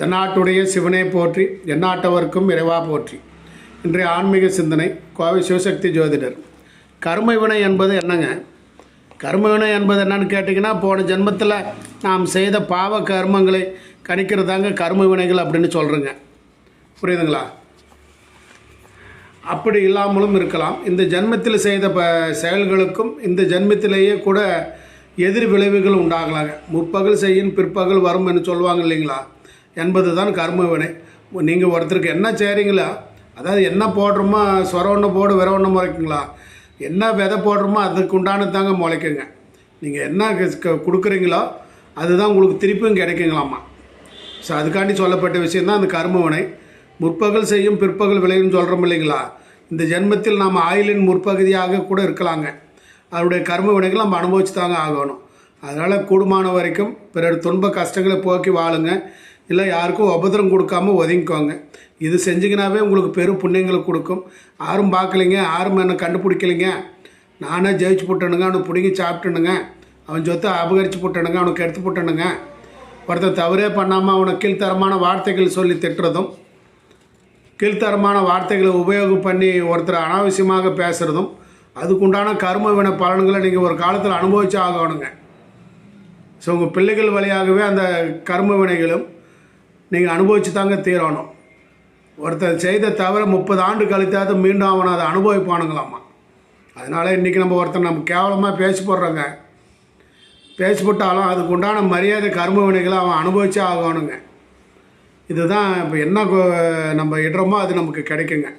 தென்னாட்டுடைய சிவனை போற்றி எந்நாட்டவர்க்கும் இறைவா போற்றி. இன்றைய ஆன்மீக சிந்தனை கோவை சிவசக்தி ஜோதிடர். கர்மவினை என்பது என்னங்க? கர்மவினை என்பது என்னன்னு கேட்டிங்கன்னா போன ஜென்மத்தில் நாம் செய்த பாவ கர்மங்களை கணிக்கிறதாங்க கர்ம வினைகள் அப்படின்னு சொல்கிறேங்க புரியுதுங்களா? அப்படி இல்லாமலும் இருக்கலாம். இந்த ஜென்மத்தில் செய்த ப செயல்களுக்கும் இந்த ஜென்மத்திலேயே கூட எதிர் விளைவுகள் உண்டாகலாங்க. முற்பகல் செய்யும் பிற்பகல் வரும் என்று சொல்லுவாங்க இல்லைங்களா? என்பது தான் கர்மவினை நீங்கள் ஒருத்தருக்கு என்ன செய்கிறீங்களோ அதாவது என்ன போடுறோமோ சொர ஒன்று போடு விர ஒன்று முளைக்குங்களா? என்ன விதை போடுறோமோ அதுக்கு உண்டானது தாங்க முளைக்குங்க. நீங்கள் என்ன க- கொடுக்குறீங்களோ அதுதான் உங்களுக்கு திருப்பியும் கிடைக்குங்களாம்மா ஸோ அதுக்காண்டி சொல்லப்பட்ட விஷயந்தான் அந்த கர்மவினை முற்பகல் செய்யும் பிற்பகல் விளையும் சொல்கிறோம் இல்லைங்களா? இந்த ஜென்மத்தில் நாம் ஆயுளின் முற்பகுதியாக கூட இருக்கலாங்க. அவருடைய கர்ம வினைகள் நம்ம அனுபவிச்சு தாங்க ஆகணும். அதனால் கூடுமான வரைக்கும் பிறர் துன்ப கஷ்டங்களை போக்கி வாழுங்க. இல்லை யாருக்கும் உபத்திரம் கொடுக்காம ஒதுங்கிக்கோங்க. இது செஞ்சிங்கனாவே உங்களுக்கு பெரும் புண்ணியங்களை கொடுக்கும். யாரும் பார்க்கலைங்க யாரும் என்ன கண்டுபிடிக்கலைங்க. நானே ஜெயிச்சு போட்டணுங்க அவனுக்கு பிடிங்கி சாப்பிட்டணுங்க அவன் சொத்தை அபகரித்து போட்டணுங்க அவனுக்கு எடுத்து போட்டணுங்க ஒருத்தர் தவறே பண்ணாமல் அவனை கீழ்த்தரமான வார்த்தைகள் சொல்லி திட்டுறதும் கீழ்த்தரமான வார்த்தைகளை உபயோகம் பண்ணி ஒருத்தர் அனாவசியமாக பேசுகிறதும் அதுக்குண்டான கர்ம வின பலன்களை நீங்கள் ஒரு காலத்தில் அனுபவிச்சு ஆகணுங்க. ஸோ உங்கள் பிள்ளைகள் வழியாகவே அந்த கர்ம வினைகளும் நீங்கள் அனுபவிச்சு தாங்க தீரணும். ஒருத்தர் செய்த தவிர முப்பது ஆண்டு கழித்தாவது மீண்டும் அவனை அதை அனுபவிப்பானுங்களாம்மா அதனால் இன்றைக்கி நம்ம ஒருத்தர் நம்ம கேவலமாக பேசி போடுறோங்க. பேசி போட்டாலும் அதுக்கு உண்டான மரியாதை கர்ம வினைகளை அவன் அனுபவிச்சே ஆகணுங்க. இதுதான் இப்போ என்ன நம்ம இடுறோமோ அது நமக்கு கிடைக்குங்க.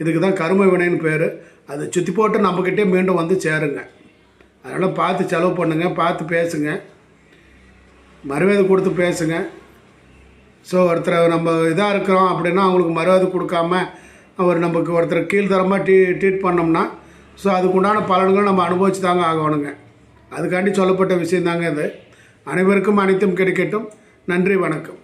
இதுக்கு தான் கரும வினைன்னு பேர். அதை சுற்றி போட்டு நம்மக்கிட்டே மீண்டும் வந்து சேருங்க. அதனால் பார்த்து செலவு பண்ணுங்கள் பார்த்து பேசுங்க. மரியாதை கொடுத்து பேசுங்க. ஸோ ஒருத்தரை நம்ம இதாக இருக்கிறோம் அப்படின்னா அவங்களுக்கு மரியாதை கொடுக்காம அவர் நமக்கு ஒருத்தர் கீழ்த்தரமாக ட்ரீ ட்ரீட் பண்ணோம்னா ஸோ அதுக்குண்டான பலன்கள் நம்ம அனுபவிச்சு தாங்க ஆகணுங்க. அதுக்காண்டி சொல்லப்பட்ட விஷயந்தாங்க இது. அனைவருக்கும் அனைத்தும் கிடைக்கட்டும். நன்றி வணக்கம்.